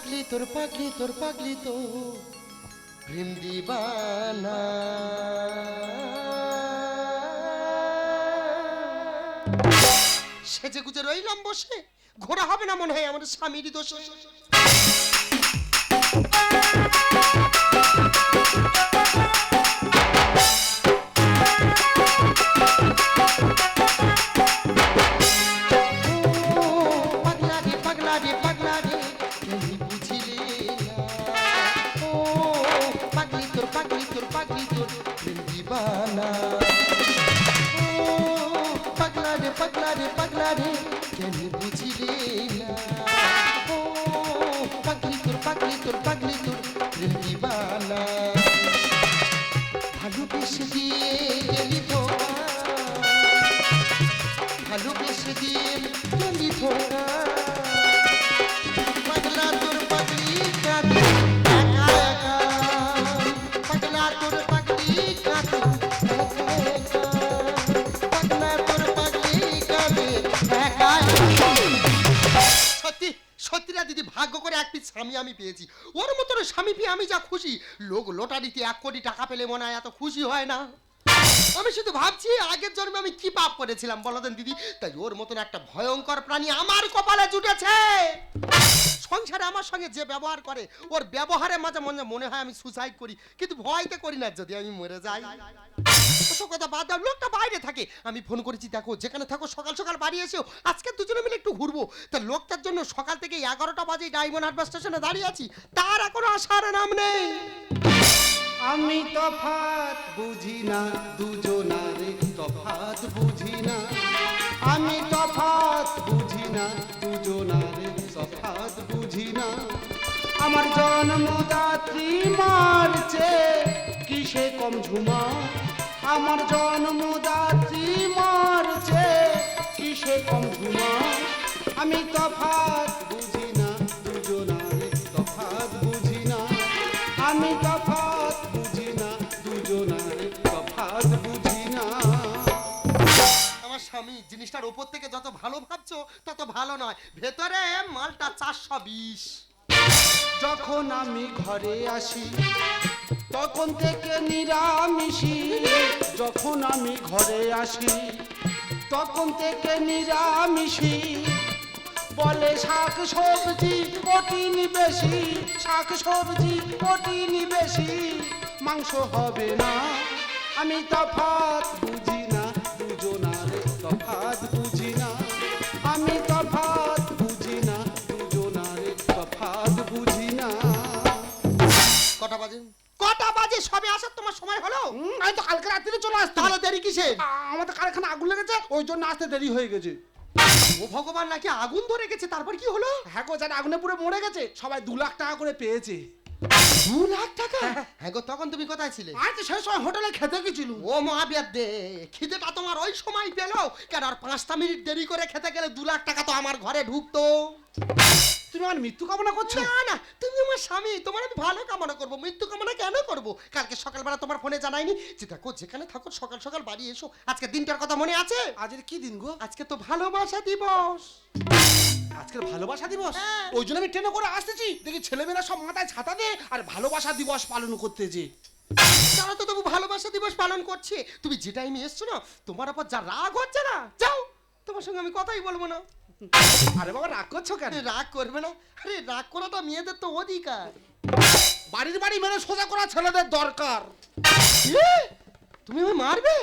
পাগলি তোর পাগলি তোর পাগলি তো প্রেম দিবানা। সেজে গুজে রইলাম বসে ঘোরা হবে না মনে হয় আমাদের স্বামীর দোষে। পেয়েছি। ওর মতো স্বামী পেয়ে আমি যা খুশি। লোক লোটারিতে এক কোটি টাকা পেলে মনে হয় এত খুশি হয় না। আমি শুধু ভাবছি, আগের জন্মে আমি কি পাপ করেছিলাম বলো দেন দিদি। তাই ওর মতন একটা ভয়ঙ্কর প্রাণী আমার কপালে জুটেছে। সংসারে আমার সঙ্গে যে ব্যবহার করে, ওর ব্যবহারে মাঝে মনে মনে হয় আমি সুসাইড করি, কিন্তু ভয়তে করি না, যদি আমি মরে যাই। কথা বাদ দাও, লোকটা বাইরে থাকে। আমি ফোন করেছি, দেখো, যেখানে থাকো, সকাল সকাল বাড়ি এসেও আজকে দুজনে মিলে একটু ঘুরবো। তা লোকটার জন্য সকাল থেকে এগারোটা বাজে ডায়মন্ড হারবার স্টেশনে দাঁড়িয়ে আছি। তার এখনও আসার নাম নেই। আমি তফাত বুঝি না, দুজনারে তফাত বুঝি না। আমি তফাত বুঝি না, দুজনারে তফাত বুঝি না। আমার জন্মদাত্রী মারছে, কিসে কম ঝুমা? আমার জন্মদাত্রী মারছে, কিসে কম ঝুমা? আমি তফাত বুঝি ভালো নয়। ভেতরে মালটা চারশো বিশ। যখন আমি ঘরে আসি, তখন থেকে নিরামিষি। যখন আমি ঘরে আসি, তখন থেকে নিরামিষি। বলে শাক সবজি প্রোটিন বেশি, শাক সবজি প্রোটিন বেশি। মাংস হবে না, আমি তফাত বুঝি। বাজে সবে আসার তোমার সময় হলো? আমি তো কালকে রাত্রিরে চলে আসতে তাহলে দেরি কিসে আমাদের কারখানা আগুন লেগেছে ওই জন্য আসতে দেরি হয়ে গেছে। ও ভগবান নাকি আগুন ধরে গেছে? তারপর কি হলো? হ্যাঁ গো যারা আগুনে পুরো মরে গেছে। সবাই দু লাখ টাকা করে পেয়েছে। দু লাখ টাকা? হ্যাঁ গো তখন তুমি কোথায় ছিলে? আজ সেই সময় হোটেলে খেতে গেছিল ও মহাবিয়ার দে খিদেটা তোমার ওই সময় পেল। কেন আর পাঁচটা মিনিট দেরি করে খেতে গেলে দু লাখ টাকা তো আমার ঘরে ঢুকতো? আমার মৃত্যু কামনা করছ? না না তুমি আমার স্বামী তোমার আমি ভালো কামনা করব। মৃত্যু কামনা কেন করব? কালকে সকালবেলা তোমার ফোনে জানাইনি যে দেখো যেখানে থাকো সকাল সকাল বাড়ি এসো। আজকে দিনটার কথা মনে আছে? আজকে কি দিন গো? আজকে তো ভালোবাসা দিবস। আজকের ভালোবাসা দিবস? হ্যাঁ। ওই জন্য আমি ট্রেনে করে আসতেছি। দেখি ছেলেমেয়েরা সব মাথায় ছাতা দিয়ে আর ভালোবাসা দিবস পালন করতে যে। তারা তো তবু ভালোবাসা দিবস পালন করছে। তুমি যে টাইমে এসছো না তোমার ওপর যা রাগ হচ্ছে না যাও। তোমার সঙ্গে আমি কথাই বলব না। আরে বাবা রাগ করছ কেন? রাগ করবে না। আরে রাগ করাটা মেয়েদের তো অধিকার। বাড়ির বাড়ি মেরে সোজা করা ছেলেদের দরকার। তুমি আমায় মারবে?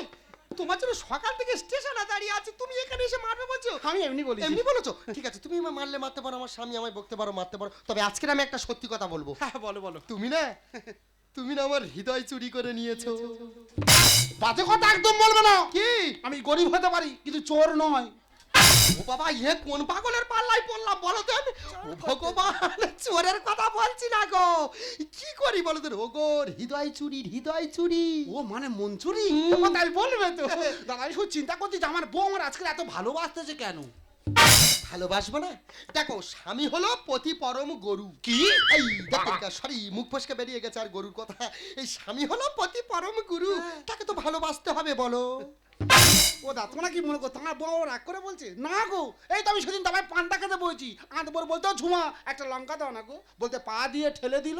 তোমার জন্য সকাল থেকে স্টেশনে দাঁড়িয়ে আছি। তুমি এখানে এসে মারবে বলছো? আমি এমনি বলি এমনি বলেছ? ঠিক আছে তুমি মারলে মারতে পারো আমার স্বামী আমায় বকতে পারো মারতে পারো। তবে আজকের আমি একটা সত্যি কথা বলব। হ্যাঁ বলো বলো। তুমি না তুমি না আমার হৃদয় চুরি করে নিয়েছো। বাজে কথা একদম বলবে না। কি? আমি গরিব হতে পারি কিন্তু চোর নয়। ও বাবা ইয়ে কোন পাগলের পাল্লাই পড়লাম বলো দেন ও ভগবান চোরের কথা বলছি না গো। কি করি বলো দেন ও হৃদয় চুরি হৃদয় চুরি। ও মানে মঞ্চুরি হুম। তাই বলবে তো। দাদা আমি শুধু চিন্তা করছি যে আমার বউ আমার আজকে এত ভালোবাসতেছে কেন? ভালোবাসবো না? দেখো স্বামী হলো পতি পরম গরু। কি? এই দেখো সরি মুখ ফসকে বেরিয়ে গেছে আর গরুর কথা। এই স্বামী হলো পতি পরম গুরু। তাকে তো ভালোবাসতে হবে বলো। ও দা তোমরা কি মনে করো, তোমার বউ রাগ করে বলছে? না গো, এই তো আমি সেদিন দাবাই পান্তা খেতে বলছি আঁত বড় বলতো ঝুমা, একটা লঙ্কা দাও না গো। বলতে পা দিয়ে ঠেলে দিল?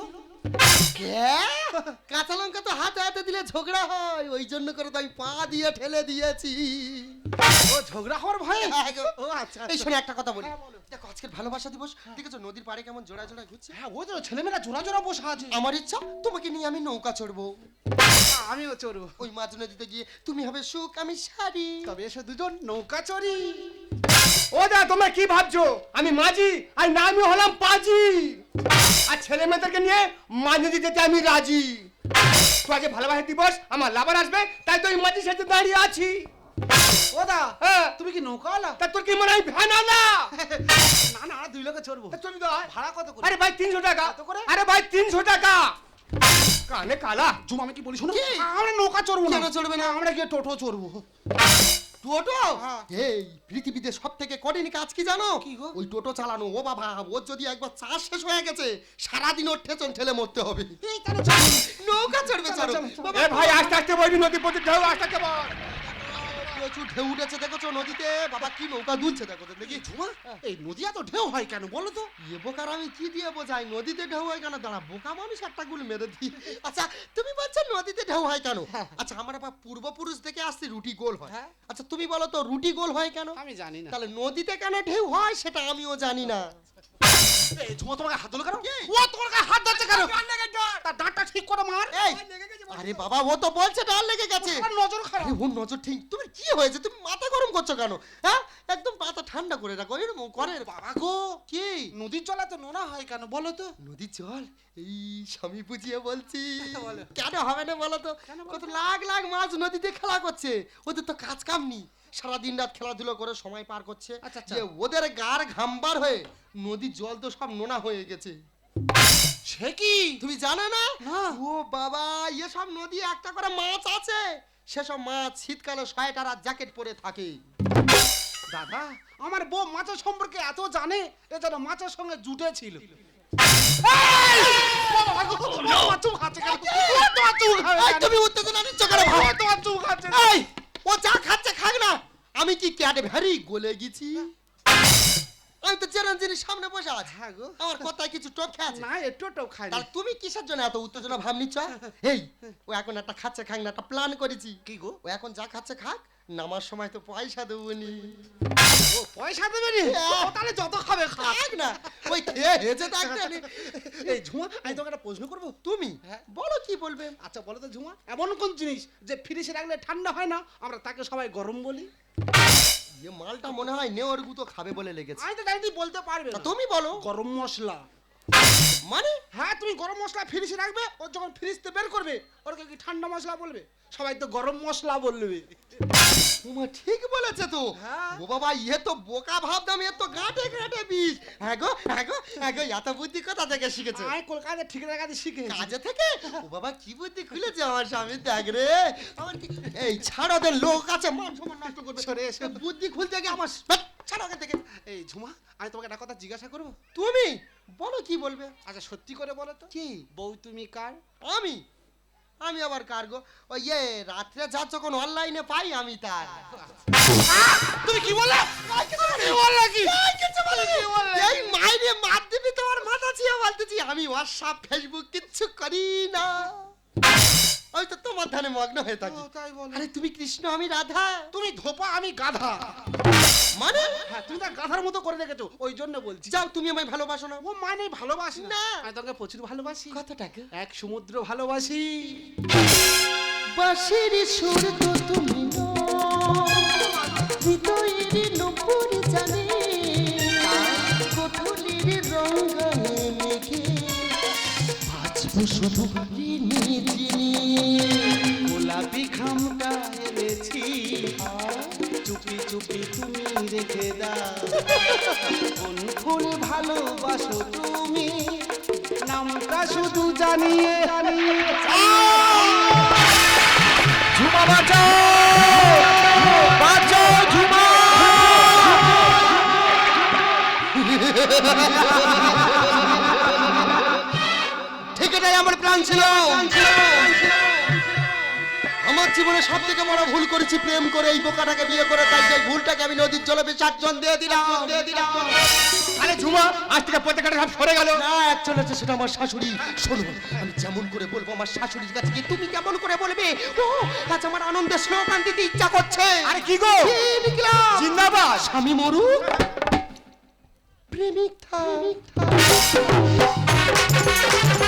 কাঁচা লঙ্কা তো হাতে হাতে দিলে ঝগড়া হয় ওই জন্য করে তো আমি পা দিয়ে ঠেলে দিয়েছি। ও ঝগড়া হওয়ার ভয়ে? হ্যাঁ ও আচ্ছা এই আচ্ছা। শোনে একটা কথা বলি। হ্যাঁ, দেখো আজকের ভালোবাসা দিবস দেখেছ নদীর পাড়ে কেমন জোড়া জোড়া ঘুরছে? হ্যাঁ ওই তো ছেলেমেয়েরা জোড়া জোড়া বসে আছে। আমার ইচ্ছা তোমাকে নিয়ে আমি নৌকা চড়বো। আমিও চড়বো। ওই মাঝ নদীতে গিয়ে তুমি হবে সুখ আমি শাড়ি তবে এসে দুজন নৌকা চড়ি। ও দা তোমরা কি ভাবছ? আমি মাঝি আর না আমি হলাম পাজি। আর ছেলে মেয়েদেরকে নিয়ে মাঝ নদী যেতে আমি রাজি। তো আজ ভালোবাসা দিবস আমার লাভার আসবে তাই তো এই সাথে দাঁড়িয়ে আছি। ওদা হ্যাঁ। তুমি কি নৌকাওয়ালা? তা তোর কি মনে হয় ভ্যান আলা? না না দুই লোকে চড়বো। তুমি দাও ভাড়া কত করে? আরে ভাই তিনশো টাকা। করে? আরে ভাই তিনশো টাকা। কানে কালা জুম আমি কি বলি শোনো? আমরা নৌকা চড়বো না। চড়বে না? আমরা গিয়ে টোটো চড়বো। টোটো হ্যাঁ। এই পৃথিবীতে সব থেকে কঠিন কাজ কি জানো? ওই টোটো চালানো ও বাবা ওর যদি একবার চাষ শেষ হয়ে গেছে সারাদিন ওর ঠেচন ঠেলে মরতে হবে। নৌকা চড়বে এ ভাই আস্তে আস্তে বলবি নদী পথে ঢেউ আস্তে আস্তে বল। প্রচুর ঢেউ উঠেছে দেখেছ নদীতে? বাবা কি নৌকা দুলছে দেখো দেখি ঝুমা এই নদী এত ঢেউ হয় কেন বলো তো? এ বোকার আমি কি দিয়ে বোঝাই? নদীতে ঢেউ হয় কেন? দাঁড়া বোকা মানুষ একটা গুল মেরে দিই আচ্ছা তুমি বলছো নদীতে ঢেউ হয় কেন? আচ্ছা আমরা বা পূর্বপুরুষ থেকে আসছি রুটি গোল হয়। হ্যাঁ। আচ্ছা তুমি বলো তো রুটি গোল হয় কেন? আমি জানি না। তাহলে নদীতে কেন ঢেউ হয় সেটা আমিও জানি না। এই ঝুমা তোমাকে হাত ধরলো কেন? ও তোমার গায়ে হাত ধরছে কেন? তার দাঁতটা ঠিক করে মার। এই আরে বাবা ও তো বলছে ডাল লেগে গেছে। নজর খারাপ। আরে নজর ঠিক তুমি কি হয়েছে? তুমি মাথা গরম করছ কেন? হ্যাঁ? একদম মাথা ঠান্ডা করে রাখো। এরকম করে বাবা গো। কি? নদীর জল এত নোনা হয় কেন বলো তো? নদীর জল? এই স্বামী বুঝিয়ে বলছি। বলো। কেন হবে না বলো তো? কত লাখ লাখ মাছ নদীতে খেলা করছে। ওদের তো কাজ কাম নেই। সারাদিন রাত খেলাধুলো করে সময় পার করছে। আচ্ছা, আচ্ছা। যে ওদের গার ঘামবার হয়ে নদীর জল তো সব নোনা হয়ে গেছে। সে কি? তুমি জানো না। ও বাবা ইয়ে সব নদী একটা করে মাছ আছে। সেসব মাছ শীতকালে সোয়েটার আর জ্যাকেট পরে থাকে। দাদা আমার বউ মাছের সম্পর্কে এত জানে এ যেন মাছের সঙ্গে জুটে ছিল। তুমি উত্তেজনা নিচ্ছ কেন? ভাই? এই! ও যা খাচ্ছে খাক না। আমি কি ক্যাটে ভ্যারি গলে গেছি? আমি তো চেরান জিনিস সামনে বসে আছি। হ্যাঁ গো। আমার কথায় কিছু টোপ খেয়েছে? না একটুটাও খাই তাহলে তুমি কিসের জন্য এত উত্তেজনা ভাব নিচ্ছ? এই ও এখন একটা খাচ্ছে খাক না একটা প্ল্যান করেছি। কি গো? ও এখন যা খাচ্ছে খাক। নামার সময় তো পয়সা দেবো নি ও পয়সা দেবে নি হ্যাঁ। ও তাহলে যত খাবে খাক না। ওই খেয়ে হেজে নি। এই ঝুমা আমি তোমাকে একটা প্রশ্ন করব। তুমি? হ্যাঁ। বলো কি বলবে? আচ্ছা বলো তো ঝুমা এমন কোন জিনিস যে ফ্রিজে রাখলে ঠান্ডা হয় না? আমরা তাকে সবাই গরম বলি। ইয়ে মালটা মনে হয় নেওয়ার গুতো খাবে বলে লেগেছে। আমি তো জানি তুই বলতে পারবে না। তুমি বলো। গরম মশলা। মানে? হ্যাঁ তুমি গরম মশলা ফ্রিজে রাখবে ও যখন ফ্রিজতে বের করবে ওরকে কি ঠান্ডা মশলা বলবে? সবাই তো গরম মশলা বলবে। তোমার ঠিক বলেছে তো। হ্যাঁ। ও বাবা ইয়ে তো বোকা ভাবতাম এ তো গাঁটে গাঁটে বিষ। হ্যাঁ গো হ্যাঁ গো হ্যাঁ গো এত বুদ্ধি কোথা থেকে শিখেছে? আমি কলকাতা ঠিক রাখাতে শিখে কাজে থেকে? ও বাবা কি বুদ্ধি খুলেছে আমার স্বামী দেখ রে। আমার কি এই ছাড় ওদের লোক আছে মান সম্মান নষ্ট করবে। সরে এসে। বুদ্ধি খুলতে গিয়ে আমার ছাড় ওখান থেকে। এই ঝুমা আমি তোমাকে একটা কথা জিজ্ঞাসা করব? তুমি? বলো কি বলবে? আচ্ছা সত্যি করে বলো তো। কি? বউ তুমি কার? আমি? আমি আবার কার গো ওই ইয়ে রাত্রে যা যখন অনলাইনে পাই আমি তার তুমি কি বললে। এই মাইরে মার দিবি তোমার মাথা ছিয়া বলতেছি আমি হোয়াটসঅ্যাপ ফেসবুক কিচ্ছু করি না। ওই তো তোমার ধানে মগ্ন হয়ে থাকি। ও, তাই বলো। আরে তুমি কৃষ্ণ আমি রাধা তুমি ধোপা আমি গাধা। মানে? হ্যাঁ তুমি তো গাধার মতো করে রেখেছো ওই জন্য বলছি। যাও তুমি আমায় ভালোবাসো না। ও মানে ভালোবাসি না। না। আমি তোমাকে প্রচুর ভালোবাসি। কতটাকে এক সমুদ্র ভালোবাসি। বাঁশির সুর তো তুমি হৃদয়ের নপুর জানে ভাজবো শুধু ঋণী চিনি গোলাপি খামটা এনেছি। চুপি চুপি তুমি রেখে দাও। কোন ভালোবাসো তুমি? নামটা শুধু জানিয়ে জানিয়ে ঝুমা বাঁচাও বাঁচাও ঝুমা! ঠিক আমার প্ল্যান ছিল। আমার জীবনে সব থেকে বড় ভুল করেছি প্রেম করে এই বোকাটাকে বিয়ে করে তাই সেই ভুলটাকে আমি নদীর জলে বিসর্জন দিয়ে দিলাম দিয়ে দিলাম। আরে ঝুমা আজ থেকে প্রত্যেকটা সব সরে গেল। না অ্যাকচুয়ালি হচ্ছে সেটা আমার শাশুড়ি। শোনো আমি যেমন করে বলব আমার শাশুড়ির কাছে গিয়ে তুমি কেমন করে বলবে? ও আজ আমার আনন্দের স্লোগান দিতে ইচ্ছা করছে। আরে কি গো? কি জিন্দাবাদ। স্বামী মরুক। প্রেমিক থাক। ওরে খোকা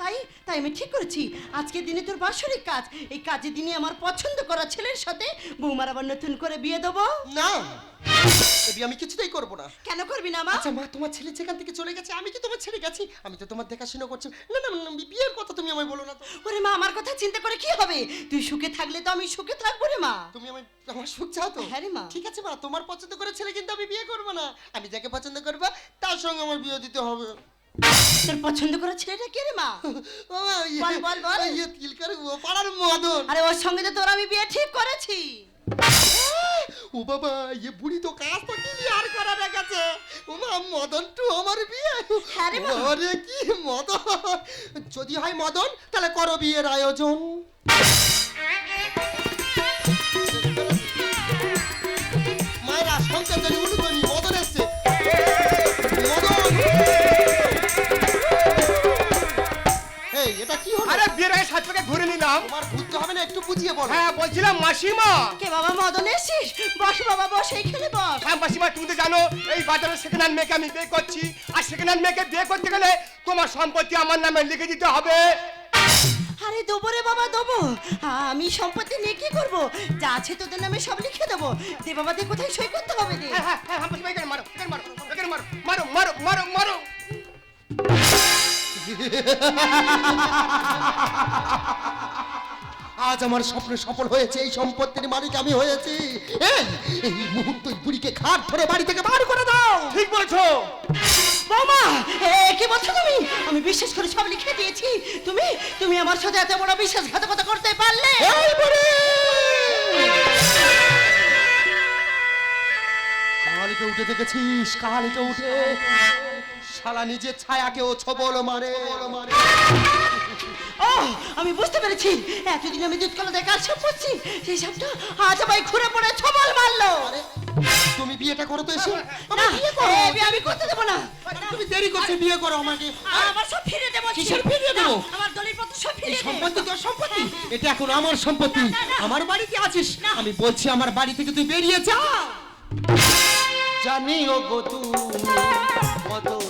তাই তাই আমি ঠিক করেছি। আজকের দিনে তোর বাসরিক কাজ। এই দিনে আমার পছন্দ করা ছেলের সাথে বৌমার আবার নতুন করে বিয়ে দেবো। না! এটি আমি কিছুতেই করব না। কেন করবি না মা? আচ্ছা মা তোমার ছেলে যেখান থেকে চলে গেছে আমি কি তোমার গেছি? আমি তো তোমার দেখাশোনা করছি। না না না, বিয়ের কথা তুমি আমায় বলো না তো। ওরে মা আমার কথা চিন্তা করে কি হবে? তুই সুখে থাকলে তো আমি সুখে থাকব রে মা। তুমি আমার আমার সুখ চাও তো? হ্যাঁ রে মা। ঠিক আছে মা তোমার পছন্দ করে ছেলে কিন্তু আমি বিয়ে করব না। আমি যাকে পছন্দ করব তার সঙ্গে আমার বিয়ে দিতে হবে। তোর পছন্দ করা ছেলেটা কে রে মা? ও, ইয়ে- বল, বল, বল। ইয়ে তিলকার ও পাড়ার মদন। আরে ওর সঙ্গে তো তোর আমি বিয়ে ঠিক করেছি। ও বাবা ইয়ে বুড়ি তো কাজ তো ক্লিয়ার করা রেখেছে ও মা মদন টু আমার বিয়ে। হ্যাঁ রে মা। আরে কি মদন? যদি হয় মদন তাহলে করো বিয়ের আয়োজন। বিয়ের আগে সাত প্যাকেট ধরে নিলাম। তোমার বুঝতে হবে না একটু বুঝিয়ে বলো। হ্যাঁ বলছিলাম মাসিমা। কে বাবা মদন এসছিস? বস বাবা বস এইখানে বস। হ্যাঁ মাসিমা তুমি তো জানো এই বাজারে সেকেন্ড হ্যান্ড মেয়েকে আমি বিয়ে করছি। আর সেকেন্ড হ্যান্ড মেয়েকে বিয়ে করতে গেলে তোমার সম্পত্তি আমার নামে লিখে দিতে হবে। আরে দেবো রে বাবা দেবো। আমি সম্পত্তি নিয়ে কি করব? যা আছে তোদের নামে সব লিখে দেবো। দে বাবা দে কোথায় সই করতে হবে রে হ্যাঁ হ্যাঁ হ্যাঁ এখানে মারো মারো মারো মারো মারো মারো মারো। আজ আমার স্বপ্ন সফল হয়েছে এই সম্পত্তির মালিক আমি হয়েছি। এই এই মুহূর্তে বুড়িকে খাট ধরে বাড়ি থেকে বার করে দাও। ঠিক বলছো। বৌমা এ কি বলছো তুমি? আমি বিশ্বাস করে সব লিখে দিয়েছি। তুমি তুমি আমার সাথে এত বড় বিশ্বাসঘাতকতা করতে পারলে? এই বুড়ি! কালকে উঠে দেখেছিস? কালকে উঠে শালা নিজের ছায়াকেও ছবল মারে। ও আমি বুঝতে পেরেছি। এতদিন আমি দুধ কলা দেখার সব করছি সেই সবটা আজ আমায় ঘুরে পড়ে ছবল মারলো। তুমি বিয়েটা করো তো এসে। না বিয়ে আমি করতে দেবো না। তুমি দেরি করছ বিয়ে করো আমাকে। আমার সব ফিরে দেবো কিসের ফিরিয়ে দেবো? আমার দলিল পত্র সব ফিরে দেবো। সম্পত্তি তোর সম্পত্তি। এটা এখন আমার সম্পত্তি। আমার বাড়িতে আছিস? আমি বলছি আমার বাড়ি থেকে তুই বেরিয়ে যা। জানিও গো তুমি কত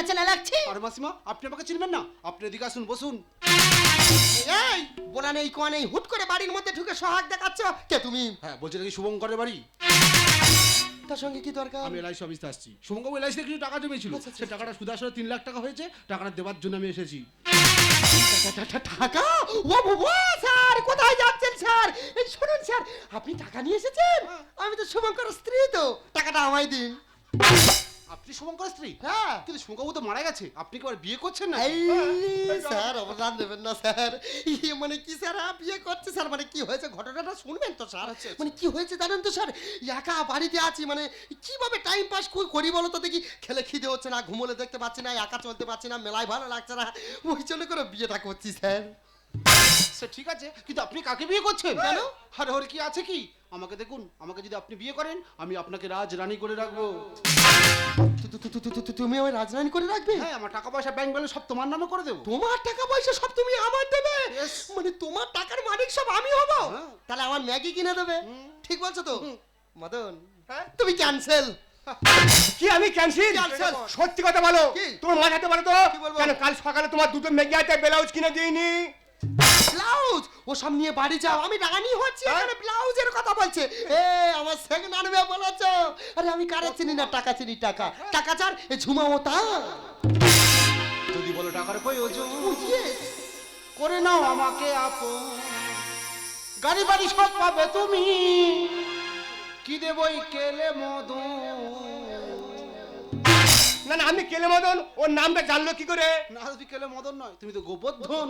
চেনা চেনা লাগছে? আর মাসিমা আপনি আমাকে চিনবেন না। আপনি এদিকে আসুন বসুন। এই বলা নেই কোয়া নেই হুট করে বাড়ির মধ্যে ঢুকে সোহাগ দেখাচ্ছ। কে তুমি? হ্যাঁ বলছি নাকি শুভঙ্করের বাড়ি? তার সঙ্গে কি দরকার? আমি এলআইসি অফিসে আসছি। শুভঙ্কর এলআইসি থেকে কিছু টাকা জমেছিল। আচ্ছা, আচ্ছা। সে টাকাটা সুদ আসলে তিন লাখ টাকা হয়েছে টাকাটা দেওয়ার জন্য আমি এসেছি। টাকা? ও বাবা স্যার কোথায় যাচ্ছেন স্যার? শুনুন স্যার আপনি টাকা নিয়ে এসেছেন? আমি তো শুভঙ্কর স্ত্রী তো। টাকাটা আমায় দিন। আপনি শুভঙ্কর স্ত্রী? হ্যাঁ। কিন্তু শুভঙ্করবাবু তো মারা গেছে। আপনি কি আবার বিয়ে করছেন না? এই স্যার অবদান দেবেন না স্যার। ইয়ে মানে কি স্যার? আপ বিয়ে করছে স্যার। মানে কি হয়েছে? ঘটনাটা শুনবেন তো স্যার? আচ্ছা, আচ্ছা। মানে কি হয়েছে জানেন তো স্যার? একা বাড়িতে আছি মানে কীভাবে টাইম পাস করি বলো তো দেখি? খেলে খিদে হচ্ছে না ঘুমোলে দেখতে পাচ্ছি না একা চলতে পারছি না মেলায় ভালো লাগছে না। ওই জন্য করে বিয়েটা করছি স্যার। সে ঠিক আছে। কিন্তু আপনি কাকে বিয়ে করছেন? কেন? আরে ওর কি আছে কি? আমাকে দেখুন আমাকে যদি আপনি বিয়ে করেন আমি আপনাকে রাজ রানী করে রাখব। তু- তু- তু- তু- তু- তু- তুমি আমার রাজরানী করে রাখবে? হ্যাঁ আমার টাকা পয়সা ব্যাংক ব্যালেন্স সব তোমার নামে করে দেবো। তোমার টাকা পয়সা সব তুমি আমার দেবে. মানে তোমার টাকার মালিক সব আমি হব? হ্যাঁ। তাহলে আমার ম্যাগি কিনে দেবে? ঠিক বলছো তো? মদন হ্যাঁ? তুমি ক্যান্সেল কি আমি ক্যান্সেল. সত্যি কথা বলো। কি? তোমার মাথাতে বলো তো। কি বলব? কেন কাল সকালে তোমার দুটো ম্যাগি হাতে ব্লাউজ কিনে দিইনি? ব্লাউজ? ও সব নিয়ে বাড়ি যাও। আমি রানী হচ্ছি এখানে ব্লাউজের কথা বলছে। এ আমার সেকেন্ড আনবে বলেছ। আরে আমি কারে চিনি না? টাকা চিনি টাকা। টাকা চার এ ঝুমাও তা যদি বলো টাকার প্রয়োজন Yes. করে নাও আমাকে আপন। গাড়ি বাড়ি সব পাবে তুমি। কি দেবই কেলে মদন? না না আমি কেলে মদন ওর নামটা জানলো কি করে? না তুমি কেলে মদন নয় তুমি তো গোবর্ধন।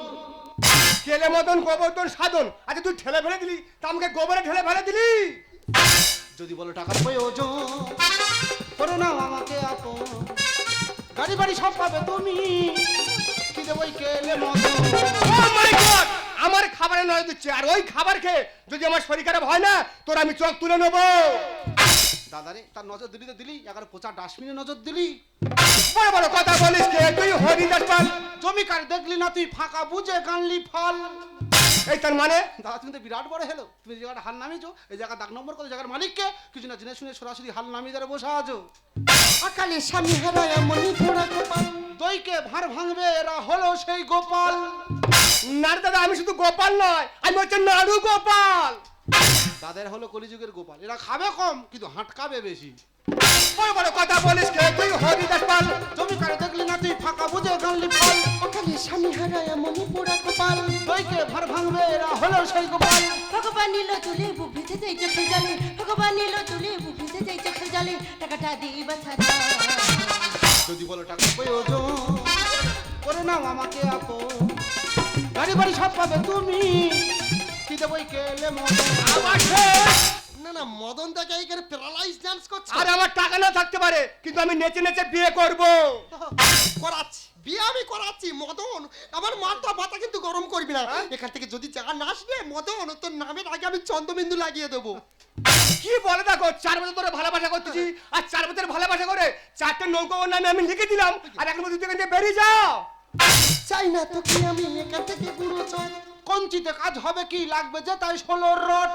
কেলে মদন গোবর্ধন সাধন। আচ্ছা তুই ঠেলে ফেলে দিলি? তা আমাকে গোবরে ঠেলে ফেলে দিলি? যদি বলো টাকার প্রয়োজন করে নাও আমাকে আপন। গাড়ি বাড়ি সব পাবে তুমি। কি দেবই কেলে মদন! আমার খাবারে নয় দিচ্ছে। আর ওই খাবার খেয়ে যদি আমার শরীর খারাপ হয় না তোর আমি চোখ তুলে নেব। দাদারে তার নজর দিলি তো দিলি এগারো পচা ডাস্টবিনে নজর দিলি। বড় বড় কথা বলিস কে? তুই হরিদাস পাল। জমি কার দেখলি না তুই ফাঁকা বুঝে গানলি ফল। এই তার মানে? দাদা তুমি তো বিরাট বড় হেলো। তুমি যে জায়গাটা হাল নামিয়েছো এই জায়গা দাগ নম্বর কত জায়গার মালিককে কিছু না জেনে শুনে সরাসরি হাল নামিয়ে ধরে বসে আছো। আকালে স্বামী হারায় মনি ঘোড়া কপাল দইকে ভার ভাঙবে এরা হলো সেই গোপাল। না দাদা আমি শুধু গোপাল নয় আমি হচ্ছে নাড়ু গোপাল। তাদের হলো কলিযুগের গোপাল। এরা খাবে কম কিন্তু হাঁটকাবে বেশি। বড় বড় কথা বলিস কে? তুই হরিদাস পাল জমি কার দেখলি না তুই ফাঁকা বুঝে গানলি ফল। আকালে স্বামী হারায় মনি ঘোড়া কপাল দইকে ভার ভাঙবে? এরা হলো সেই গোপাল। ভগবান নিল তুলে জলে। ভগবান নিল তুলে জলে। টাকাটা দিবা ছাড়া যদি বলো টাকা। প্রয়োজন করে নাও আমাকে আপো গাড়ি বাড়ি সব পাবে তুমি। কি দেবই কেলে মদন? আমার শেষ। না না মদন দাকে এখানে প্যারালাইজ ডান্স করছে? আর আমার টাকা না থাকতে পারে কিন্তু আমি নেচে নেচে বিয়ে করব। করাচ্ছি বিয়ে আমি করাচ্ছি মদন। আমার মাথা মাথা কিন্তু গরম করবি না। এখান থেকে যদি জায়গা না আসবে মদন তোর নামের আগে আমি চন্দ্রবিন্দু লাগিয়ে দেবো। কি বলে দেখো চার বছর ধরে ভালোবাসা করতেছি আর চার বছর ভালোবাসা করে চারটে নৌকো নামে আমি লিখে দিলাম আর এখন থেকে বেরিয়ে যাও। চাই না তোকে আমি এখান থেকে বুড়ো চাই। কঞ্চিতে কাজ হবে কি লাগবে যে তাই ষোলো রড।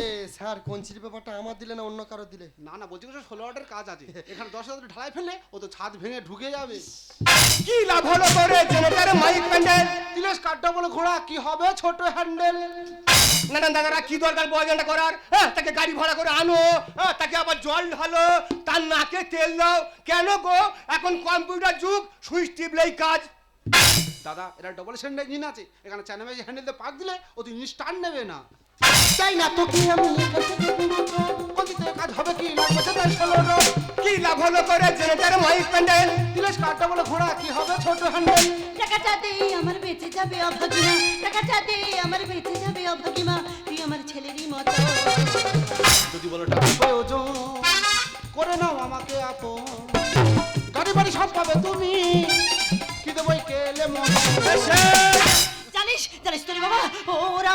এ স্যার কঞ্চির ব্যাপারটা আমার দিলে না অন্য কারও দিলে? না না বলছি ষোলো রডের কাজ আছে। এখানে দশ হাজার ঢালাই ফেললে ও তো ছাদ ভেঙে ঢুকে যাবে। কি লাভ হলো করে জেনেটারে মাইক প্যান্ডেল? তিলেশ কাঠটা বলে ঘোড়া কি হবে ছোট হ্যান্ডেল? না না দাদারা কি দরকার বয়জনটা করার? হ্যাঁ তাকে গাড়ি ভাড়া করে আনো। হ্যাঁ তাকে আবার জল ঢালো তার নাকে তেল দাও। কেন গো? এখন কম্পিউটার যুগ সুইচ টিপলেই কাজ। দাদা এটা ডবল স্ট্যান্ড ইঞ্জিন আছে। এখানে চ্যানেল হ্যান্ডেল দিয়ে পাক দিলে, ও তো ইঞ্জিন স্টার্ট নেবে না। তাই না তো কি আমি কঞ্চিতে কাজ হবে কি না? কত তাই ষোলো কি লাভ হলো করে জেনেটারে মাইক প্যান্ডেল তিলেশ কাঠটা বলে ঘোড়া, কি হবে ছোট হ্যান্ডেল টাকা চাতে আমার বেঁচে যাবে অভাগিনা। টাকা চাতে আমার বেঁচে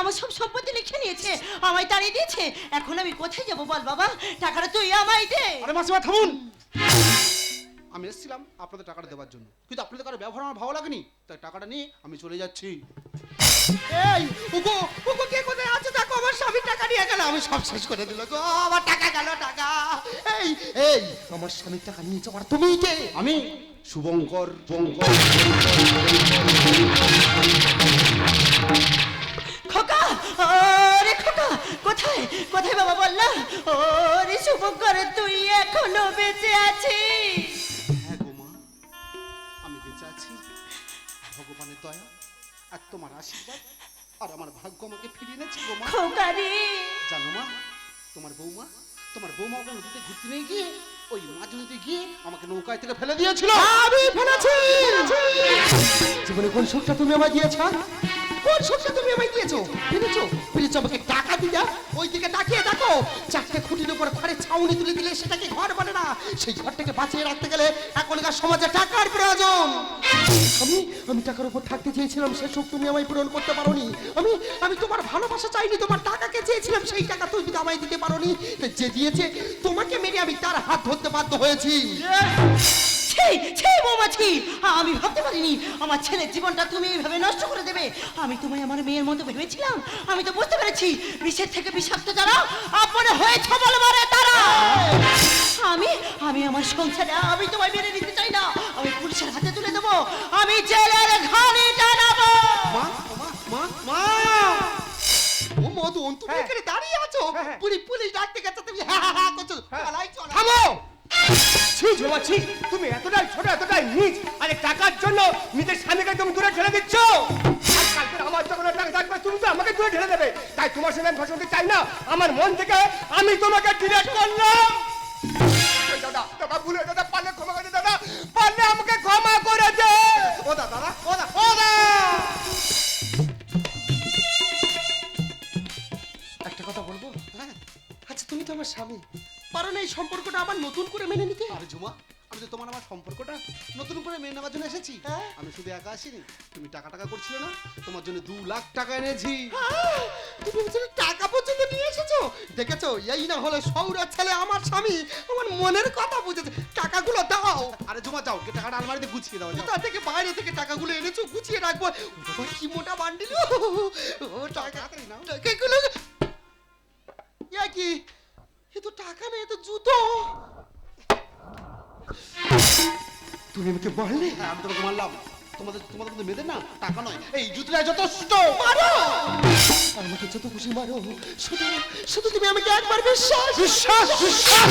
আমার সব সম্পত্তি লিখে নিয়েছে আমায় তাড়িয়ে দিয়েছে। এখন আমি কোথায় যাব বল বাবা? টাকাটা তুই আমায় দে। আরে মাসিমা থামুন। আমি এসেছিলাম আপনাদের টাকাটা দেওয়ার জন্য। কিন্তু আপনাদের কারও ব্যবহার আমার ভালো লাগেনি। তাই টাকাটা নিয়ে আমি চলে যাচ্ছি। এই উগো উগো কে কোথায় আছে? দেখো আমার স্বামী টাকা নিয়ে গেল। আমি সব শেষ করে দিল গো আমার টাকা গেল টাকা। এই এই আমার স্বামীর টাকা নিয়ে যাওয়ার তুমি কে? আমি শুভঙ্কর বঙ্কর খোকা! ওরে খোকা! কোথায়? কোথায় বাবা বল না? ওরে শুভঙ্কর তুই এখনও বেঁচে আছিস? হ্যাঁ গো মা আমি বেঁচে আছি। ভগবানের দয়া আর তোমার আশীর্বাদ আর আমার ভাগ্য আমাকে ফিরিয়ে এনেছে গো মা। খোকা রে! জানো মা তোমার বৌমা তোমার বৌমা ওকে নদীতে ঘুরতে নিয়ে গিয়ে ওই মাঝ নদীতে গিয়ে আমাকে নৌকায় থেকে ফেলে দিয়েছিল। আমি ফেলেছি! জীবনে কোন সুখটা তুমি আমায় দিয়েছ কোন সুখটা তুমি আমায় দিয়েছ? ভেবেছো? ভেবেছো আমাকে টাকা দিয়া ওই দিকে তাকিয়ে দেখো, চারটে খুঁটির উপর ঘরে ছাউনি তুলে দিলে সেটাকে ঘর বলে না। সেই ঘরটাকে বাঁচিয়ে রাখতে গেলে এখনকার সমাজে টাকার প্রয়োজন। আমি আমি টাকার উপর থাকতে চেয়েছিলাম, সে সুখ তুমি আমায় পূরণ করতে পারোনি। আমি আমি তোমার ভালোবাসা চাইনি, তোমার টাকাকে চেয়েছিলাম, সেই টাকা তুমি আমায় দিতে পারোনি। যে দিয়েছে, তোমাকে মেরে আমি তার হাত ধরতে বাধ্য হয়েছি। ছি ছি মৌমাছি। আমি ভাবতে পারিনি আমার ছেলের জীবনটা তুমি এইভাবে নষ্ট করে দেবে। আমি তোমায় আমার মেয়ের মতো ভেবেছিলাম আমি তো বুঝতে পেরেছি বিষের থেকে বিষাক্ত যারা আপনে হয়ে ছবল মারে তারা। আমি আমি আমার সংসারে আমি তোমায় মেনে নিতে চাই না। আমি পুলিশের হাতে তুলে দেবো। আমি জেলের ঘানি জানাব মা মা মা। ও মদন তুমি হ্যাঁ। এখানে দাঁড়িয়ে আছো? হ্যাঁ, হ্যাঁ। পুলিশ ডাকতে গেছে তুমি। হ্যাঁ হ্যাঁ হ্যাঁ করছ। থামো! ছি তুমি এতটাই ছোট, এতটাই নিজ আরে টাকার জন্য নিজের স্বামীকে তুমি দূরে ঠেলে দিচ্ছ? আমার যখন টাকা থাকবে তুমি তো আমাকে দূরে ঠেলে দেবে। তাই তোমার সঙ্গে আমি ভাষণ চাই না, আমার মন থেকে আমি তোমাকে ডিলেট করলাম। দাদা দাদা, ভুলে দাদা নতুন করে মেনে নিতে? আরে ঝুমা আমি তো তোমার আমার সম্পর্কটা নতুন করে মেনে নেওয়ার জন্য এসেছি। হ্যাঁ। আমি শুধু একা আসিনি তুমি টাকা টাকা করছিলে না তোমার জন্য দু লাখ টাকা এনেছি। তুমি বলছো টাকা পর্যন্ত নিয়ে এসেছ? দেখেছ? এই না হলে সৌরার ছেলে আমার স্বামী আমার মনের কথা বুঝেছে। টাকাগুলো দাও। আরে ঝুমা যাও কে টাকাটা আলমারিতে গুছিয়ে দাও। কোথা থেকে বাইরে থেকে টাকাগুলো এনেছো? গুছিয়ে রাখব। কি মোটা বান্ডিল। ও টাকা। টাকাগুলো কি? এ তো টাকা না এ তো জুতো। তুমি আমাকে মারলে হ্যাঁ আমি তোমাকে মারলাম তোমাদের তোমাদের মধ্যে মেয়েদের না টাকা নয় এই জুতোটা যথেষ্ট মারো আমাকে যত খুশি মারো শুধু শুধু তুমি আমাকে একবার বিশ্বাস বিশ্বাস বিশ্বাস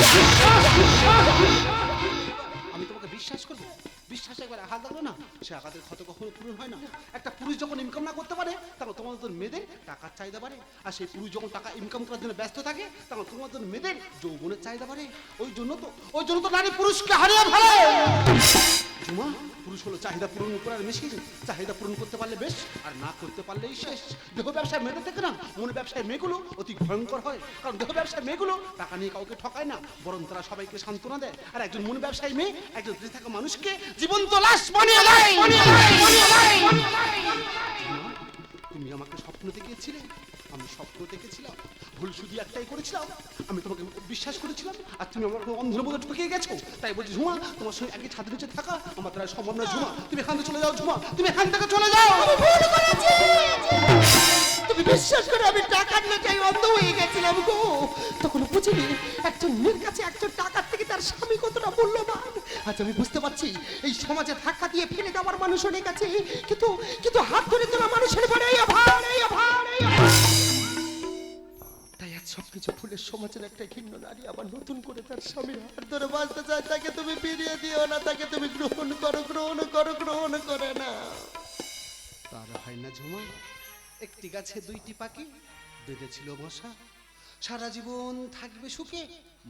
বিশ্বাস বিশ্বাস একবার আঘাত লাগল না? সে আঘাতের ক্ষত কখনো পূরণ হয় না। একটা পুরুষ যখন ইনকাম না করতে পারে তখন তোমাদের মেয়েদের টাকার চাহিদা বাড়ে। আর সেই পুরুষ যখন টাকা ইনকাম করার জন্য ব্যস্ত থাকে তখন তোমাদের মেয়েদের যৌবনের চাহিদা বাড়ে। ওই জন্য তো, ওই জন্য তো নারী পুরুষকে হারিয়ে ফেলে। জুমা, পুরুষ হলো চাহিদা পূরণ করার মেশিন চাহিদা পূরণ করতে পারলে বেশ, আর না করতে পারলেই শেষ। দেহ ব্যবসায় মেয়েদের থেকে না, মনে ব্যবসায় মেয়েগুলো অতি ভয়ঙ্কর হয়। কারণ দেহ ব্যবসায় মেয়েগুলো টাকা নিয়ে কাউকে ঠকায় না, বরং তারা সবাইকে সান্ত্বনা দেয়। আর একজন মনে ব্যবসায়ী মেয়ে, একজন থাকা মানুষকে জীবন্ত লাশ বানিয়ে দেয়। তুমি আমাকে স্বপ্ন দেখিয়েছিলে আমি স্বপ্ন দেখেছিলাম। ভুল শুধু একটাই করেছিলাম। আমি তোমাকে বিশ্বাস করেছিলাম, আর তুমি আমাকে অন্ধের মধ্যে ঢুকিয়ে গেছো। তাই বলছি, ঝুমা, তোমার সঙ্গে একই ছাদের নিচে থাকা আমার দ্বারা সম্ভব নয়, ঝুমা। তুমি এখান থেকে চলে যাও, ঝুমা। তুমি এখান থেকে চলে যাও। তুমি বিশ্বাস করে আমি টাকার নেটাই অন্ধ হয়ে গেছিলাম গো। তখন বুঝিনি একজন মেয়ের কাছে একজন টাকার থেকে তার স্বামী কতটা মূল্যবান। আজ আমি বুঝতে পারছি, এই সমাজে ধাক্কা দিয়ে ফেলে দেওয়ার মানুষ অনেক আছে। কিন্তু কিন্তু হাত ধরে তোলা মানুষের বড় এই অভাব। সবকিছু ফুলের সমাজের একটা ঘৃণ্য নারী আবার নতুন করে তার স্বামীর হাত ধরে বাঁচতে চায় তাকে তুমি ফিরিয়ে দিও না তাকে তুমি গ্রহণ করো গ্রহণ করো গ্রহণ করে না। তার হয় না ঝুমা একটি গাছে দুইটি পাখি বেঁধেছিল মশা। সারা জীবন থাকবে সুখে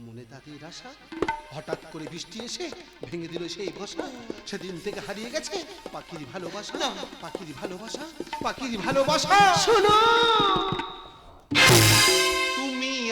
মনে তাদের আশা হঠাৎ করে বৃষ্টি এসে ভেঙে দিল সেই বসা সেদিন থেকে হারিয়ে গেছে পাখির ভালোবাসা পাখির ভালোবাসা পাখির ভালোবাসা। শোনো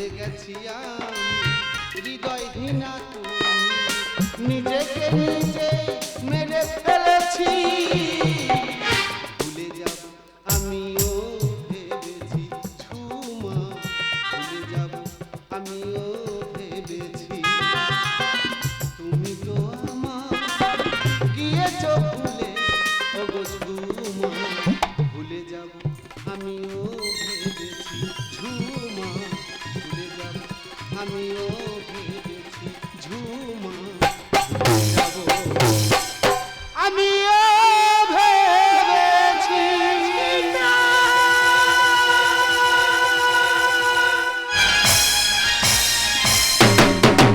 জেনে গেছি আমি। হৃদয়হীনা তুমি নিজেকে নিজে